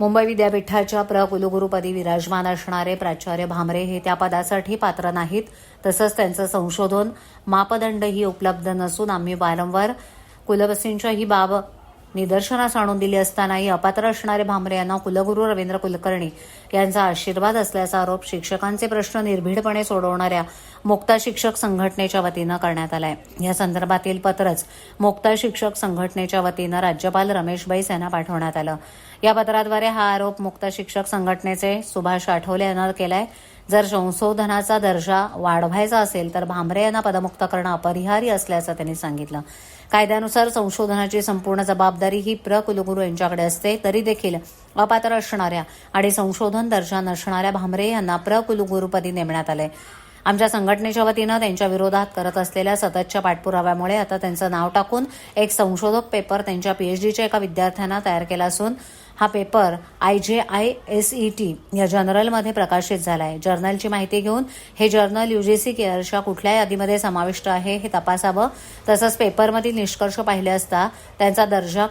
मुंबई विद्यापीठाच्या प्र कुलगुरुपदी विराजमान असणारे प्राचार्य भामरे हे त्या पदासाठी पात्र नाहीत. तसंच त्यांचं संशोधन मापदंडही उपलब्ध नसून आम्ही वारंवार कुलबसींच्या ही बाब निदर्शनास आणून दिली असतानाही अपात्र असणारे भामरे यांना कुलगुरू रवींद्र कुलकर्णी यांचा आशीर्वाद असल्याचा आरोप शिक्षकांचे प्रश्न निर्भीडपणे सोडवणाऱ्या मुक्ता शिक्षक संघटनेच्या वतीनं करण्यात आलाय. या संदर्भातील पत्रच मुक्ता शिक्षक संघटनेच्या वतीनं राज्यपाल रमेश बैस यांना पाठवण्यात आलं. या पत्राद्वारे हा आरोप मुक्त शिक्षक संघटनेचे सुभाष आठवले यांना केलाय. जर संशोधनाचा दर्जा वाढवायचा असेल तर भामरे यांना पदमुक्त करणं अपरिहार्य असल्याचं त्यांनी सांगितलं. कायद्यानुसार संशोधनाची संपूर्ण जबाबदारी ही प्र कुलगुरू यांच्याकडे असते तरी देखील अपात्र असणाऱ्या आणि संशोधन दर्जा नसणाऱ्या भामरे यांना प्र कुलगुरूपदी नेमण्यात आले आमच्या संघटनेच्या वतीनं त्यांच्या विरोधात करत असलेल्या सततच्या पाठपुराव्यामुळे आता त्यांचं नाव टाकून एक संशोधक पेपर त्यांच्या पीएचडीच्या एका विद्यार्थ्यांना तयार केला असून हा paper I J I S E T या जर्नलमध्ये प्रकाशित झाला आहे जर्नलची माहिती घेऊन हे जर्नल युजीसी केअरच्या कुठल्या यादीमध्ये समाविष्ट आहे हे तपासावं. तसंच पेपरमधील निष्कर्ष पाहिले असता त्यांचा दर्जा